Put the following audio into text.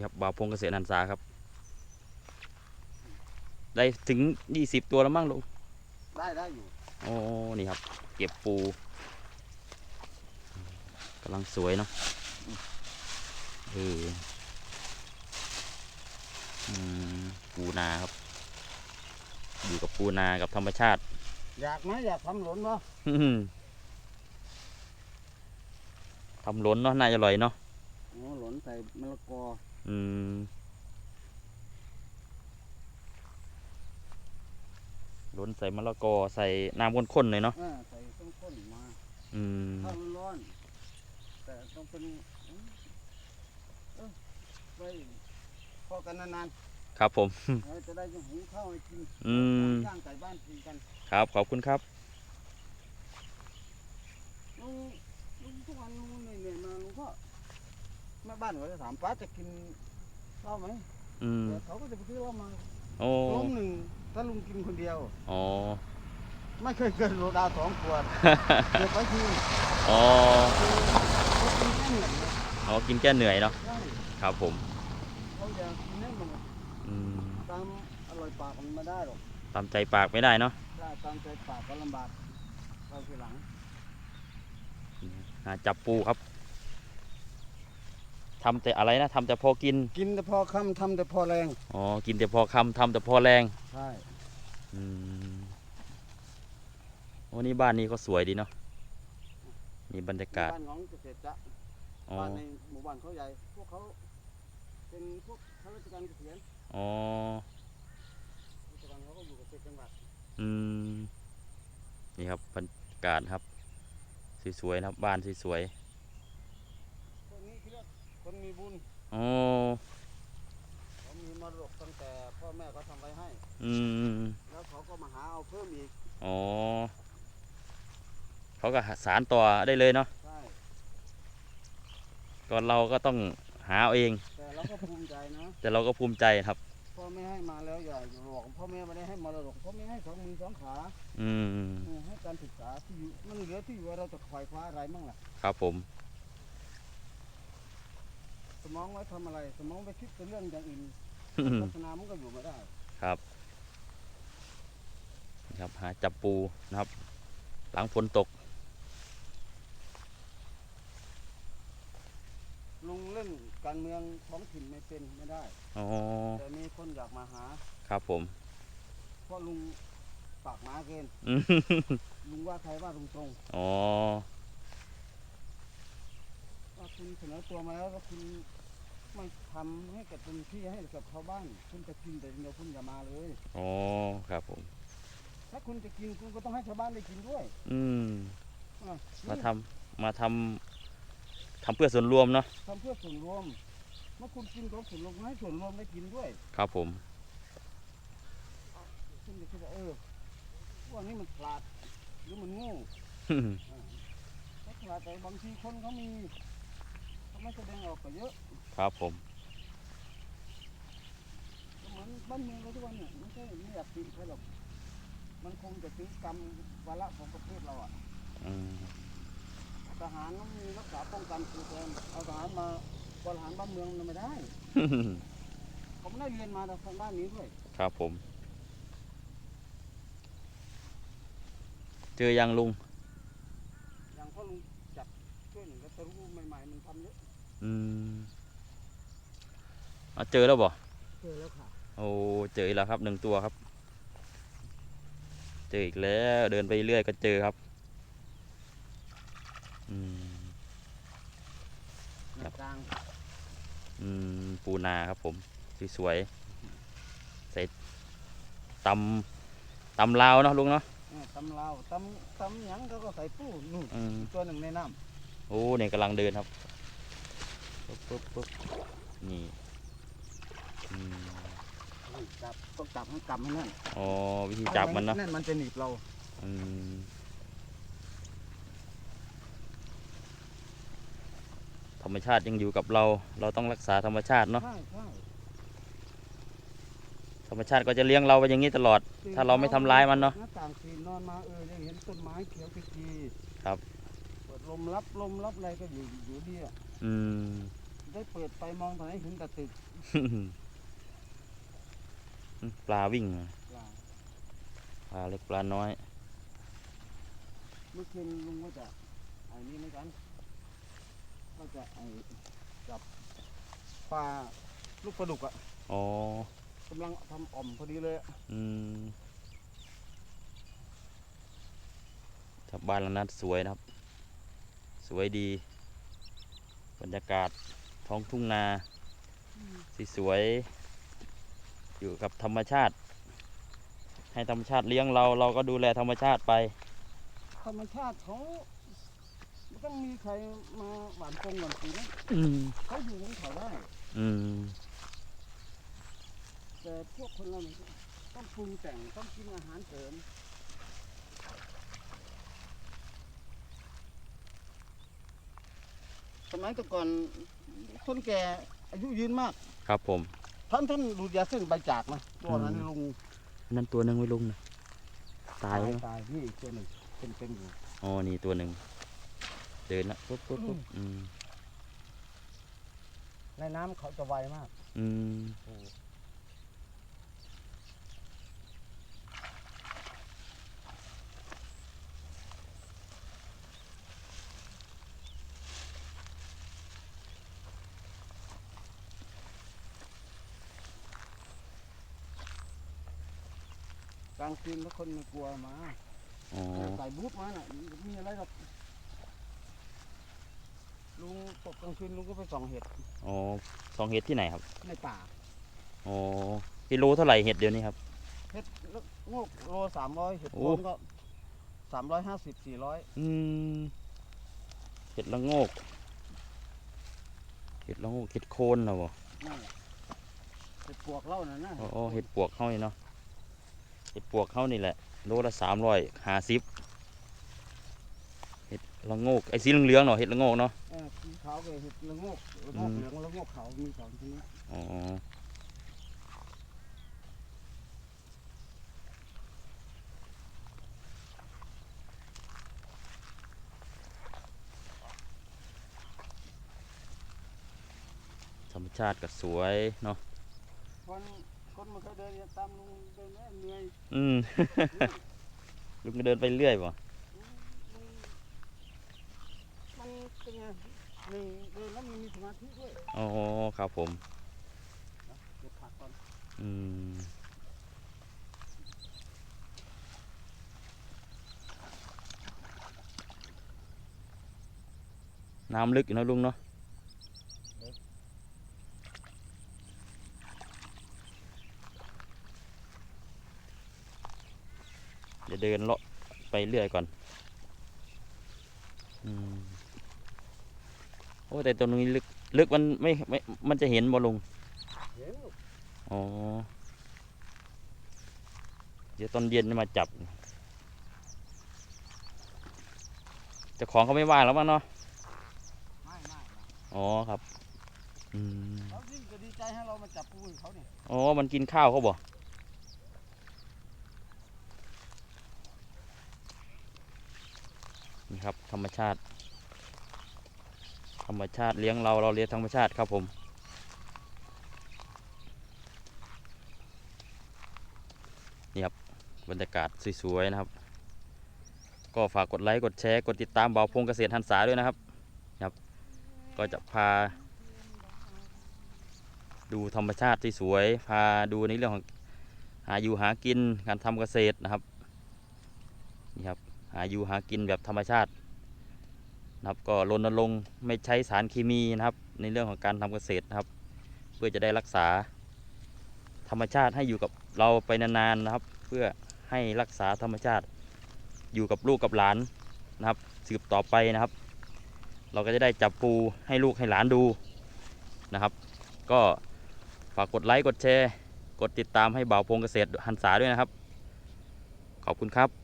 นี่ครับบ่าวพงเกษตรนันสาครับ ได้ถึงยี่สิบตัวแล้วมั้งลุงได้ได้อยู่โอ้นี่ครับ เก็บปูกำลังสวยเนาะเอออืมปูนาครับ อยู่กับปูนากับธรรมชาติ อยากไหมอยากทำหล่นเนาะอื้อหือทำหล้นเนาะน่าจะอร่อยเนาะโอ้หล่นใส่มะละกอ อืมหล้นใส่มะละกอใส่น้ำข้นๆหน่อยเนาะเออใส่ข้นข้นๆมาอืมข้าวร้อนแต่ต้องเป็นอืมเออไว้พอกันนานครับผมๆเออจะได้ยังหุงข้าวให้กินอืม ย่างไก่บ้านกินกันครับขอบคุณครับลุงลุงทุกวันลุงเหนื่อยๆมาลุงก็แม่บ้านเขาจะถามป้าจะกินเหล้าไหมอืมเดี๋ยวเขาก็จะไปซื้อเหล้ามาโอ้ล้มหนึ่งถ้าลุงกินคนเดียว อ๋อ ไม่เคยเกินโลดาสองขวดเก็บไว้ทีอ๋อคือเขากินแค่เหนื่อยนะอ๋อกินแก้เหนื่อยเนาะใช่ครับผมเขาอยากกินให้มันอืมตามอร่อยปากมันไม่ได้หรอกตามใจปากไม่ได้เนาะถ้าตามใจปากก็ลำบากเราทีหลัง หาจับปูครับ ทำแต่อะไรนะทำแต่พอกิน กินแต่พอคำทำแต่พอแรง อ๋อ กินแต่พอคำทำแต่พอแรงใช่ อืมโอ้นี่บ้านนี้ก็สวยดีเนาะนี่บรรยากาศ บ้านของเกษตรจะอ๋อ บ้านในหมู่บ้านเขาใหญ่ พวกเขาเป็นพวกข้าราชการเกษียณอ๋อราชการเขาก็อยู่กับเกษตรจังหวัดอืม นี่ครับบรรยากาศครับ สวยๆนะครับ บ้านสวยพวกนี้คือ คนมีบุญๆอ๋อเขามีมรดกตั้งแต่พ่อแม่เขาทำไว้ให้ อืมแล้วเขาก็มาหาเอาเพิ่มอีกอ๋อเขาก็สารต่อได้เลยเนาะใช่ก่อนเราก็ต้องหาเอาเอง แต่เราก็ภูมิใจนะแต่เราก็ภูมิใจครับ พ่อแม่ให้มาแล้วอย่าบอกพ่อแม่ไม่ได้ให้มรดกพ่อแม่ให้สองมือสองขาอืมเออให้การศึกษาที่อยู่มันเหลือที่อยู่ว่าเราจะควายคว้าอะไรมั่งล่ะ ครับผม สมองไว้ทำอะไร สมองไปคิดเป็นเรื่องอย่างอื่นพัฒนามันก็อยู่ไม่ได้ ครับครับหาจับปูนะครับ หลังฝนตก ลุงเล่นการเมืองท้องถิ่นไม่เป็นไม่ได้อ๋อแต่มีคนอยากมาหา ครับผม เพราะลุงปากหมาเกินอืมลุงว่าใครว่าลุงตรงอ๋อว่าคุณ เสนอตัวมาแล้วแล้วคุณไม่ทำให้กับเต็มที่ให้กับชาวบ้าน คุณจะกินแต่เดียวคุณอย่ามาเลย อ๋อครับผม ถ้าคุณจะกินคุณก็ต้องให้ชาวบ้านได้กินด้วยอืม อะมานี่ทำมาทำทำเพื่อส่วนรวมเนาะทำเพื่อส่วนรวมเมื่อคุณกินของส่วนรวมคุณให้ส่วนรวมได้กินด้วย ครับผม คุณจะคิดว่าเออพวกนี้มันฉลาดหรือมันโง่ถ้าฉลาดแต่บางทีคนเขามี เขาไม่แสดงออกก็เยอะครับผมก็เหมือนบ้านเมืองเราทุกวันเนี่ยไม่ใช่ไม่อยากติใครหรอกมันคงจะถึงกรรมวาระของประเทศเราอะอืมทหารต้องมีรักษาป้องกันคือแทนเอาทหารมาบริหารบ้านเมืองมันไม่ได้เขาไม่ได้เรียนมาทางด้านนี้ด้วยครับผม เจอยังลุงอย่างพ่อลุงจับช่วยหนึ่งแล้วจะรู้ใหม่ๆมันทำเยอะ อืมเอาเจอแล้วบ่เจอแล้วค่ะโอ้เจออีกแล้วครับหนึ่งตัวครับ เจออีกแล้วเดินไปเรื่อยก็เจอครับอืมครับกลางอืมปูนาครับผมสวยๆใส่ตำตำลาวเนาะลุงเนาะเออตำลาวตำตำหยังเขาก็ใส่ปูนู่นอืมอีกตัวหนึ่งในน้โอ้เนี่ยกำลังเดินครับ ปุ๊บปุ๊บปุ๊บนี่อืมำจับต้องจับให้กำให้แน่นอ๋อวิธีจับมันเนาะแน่นมันจะหนีบเราอืมธรรมชาติยังอยู่กับเรา เราต้องรักษาธรรมชาติเนาะใช่ใช่ธรรมชาติก็จะเลี้ยงเราไปอย่างนี้ตลอด ถ้าเราไม่ทำร้ายมันเนาะ หน้าต่างสีนอนมาเออยังเห็นต้นไม้เขียวขจีครับ เปิดลมรับลมรับอะไรก็อยู่อยู่ดีอะอืมม ได้เปิดไปมองตอนไหนเห็นแต่ตึกปลาวิ่งมาเปล่าปลาเล็กปลาน้อย เมื่อคืนลุงก็จะไอ้นี่เหมือนกัน ก็จะไอ้จับปลาลูกปลาดุกอะอ๋อกำลังทำอ่อมพอดีเลยอะอืมถ้าบ้านหลังนั้นสวยนะครับ สวยดี บรรยากาศ ท้องทุ่งนาสีสวยอยู่กับธรรมชาติ ให้ธรรมชาติเลี้ยงเราเราก็ดูแลธรรมชาติไป ธรรมชาติเขาไม่ต้องมีใครมาหวานกงหวานปุ๋ยนะอืมเขาอยู่ของเขาได้ อืมแต่พวกคนเราเนี่ยต้องปรุงแต่งต้องกินอาหารเสริมสมัยแต่ก่อน คนแก่อายุยืนมาก ครับผม ท่านท่านดูดยาเส้นใบจากนะตัวนั้นอืมลุงนั่นตัวหนึ่งไว้ลุงนะตายแล้วตายนี่อีกตัวหนึ่งเป็นเป็นอยู่อ๋อนี่ตัวหนึ่งเดินละปุ๊บปุ๊บปุ๊บอืมในน้ำเขาจะไวมาก อืม กลางคืนแล้วคนไม่กลัวมาอ๋อใส่บูทมาน่ะมีอะไรหรอกลุงตกกลางคืนลุงก็ไปส่องเห็ดอ๋อสองเห็ดที่ไหนครับในป่าอ๋อกิโลเท่าไหร่เห็ดเดี๋ยวนี้ครับ เห็ดโงกโลสามร้อยเห็ดโอ้ โคนก็สามร้อยห้าสิบสี่ร้อยอืมเห็ดละโงกเห็ดละโงกเห็ดโคนเหรอบ่นั่นแหละเห็ดปวกเล่าน่ะนะอ๋ออ๋อเห็ดปวกเข้านี่เนาะ เห็ดปวกเข้านี่แหละโลละสามร้อยห้าสิบเห็ดละโงกไอ้สีเหลืองๆเนาะเห็ดละโงกเนาะเออสีขาวกับเห็ดละโงกละโงกอืมเหลืองละโงกขาวมีสองชนิดอ๋อธรรมชาติก็สวยเนาะ คนมันเคยเดินตามลุงเดินเหนื่อยอืม ลุงก็เดินไปเรื่อยป่ะมันเป็นไงหนึ่งเดินแล้วมันมีสมาธิด้วยอ๋อครับผม เก็บผักก่อนอืมน้ำลึกอยู่เนอะลุงเนาะ เดี๋ยวเดินเลาะไปเรื่อยก่อนอืมโอ้แต่ตรงนี้ลึกลึกมันไม่ไม่มันจะเห็นบ่ลุงเห็นลูกอ๋อ เดี๋ยวตอนเย็นจะมาจับเจ้าของเขาไม่ว่าแล้วมั้งเนาะไม่ไม่ไม่อ๋อครับ อืมเขายิ่งจะดีใจให้เรามาจับปูให้เขาเนี่ยอ๋อ มันกินข้าวเขาบ่ นี่ครับ ธรรมชาติ ธรรมชาติเลี้ยงเราเราเลี้ยงธรรมชาติครับผมนี่ครับบรรยากาศสวยๆนะครับ ก็ฝากกดไลค์กดแชร์กดติดตามเบาพงเกษตรหันษาด้วยนะครับครับ ก็จะพา ดูธรรมชาติที่สวยพาดูในเรื่องของหาอยู่หากินการทำเกษตรนะครับนี่ครับ หาอยู่หากินแบบธรรมชาตินะครับก็รณรงค์ไม่ใช้สารเคมีนะครับ ในเรื่องของการทำเกษตรนะครับ เพื่อจะได้รักษาธรรมชาติให้อยู่กับเราไปนานๆนะครับ เพื่อให้รักษาธรรมชาติ อยู่กับลูกกับหลานนะครับ สืบต่อไปนะครับ เราก็จะได้จับปูให้ลูกให้หลานดูนะครับ ก็ฝากกดไลค์กดแชร์ กดติดตามให้บ่าวพงเกษตรหันษาด้วยนะครับ ขอบคุณครับ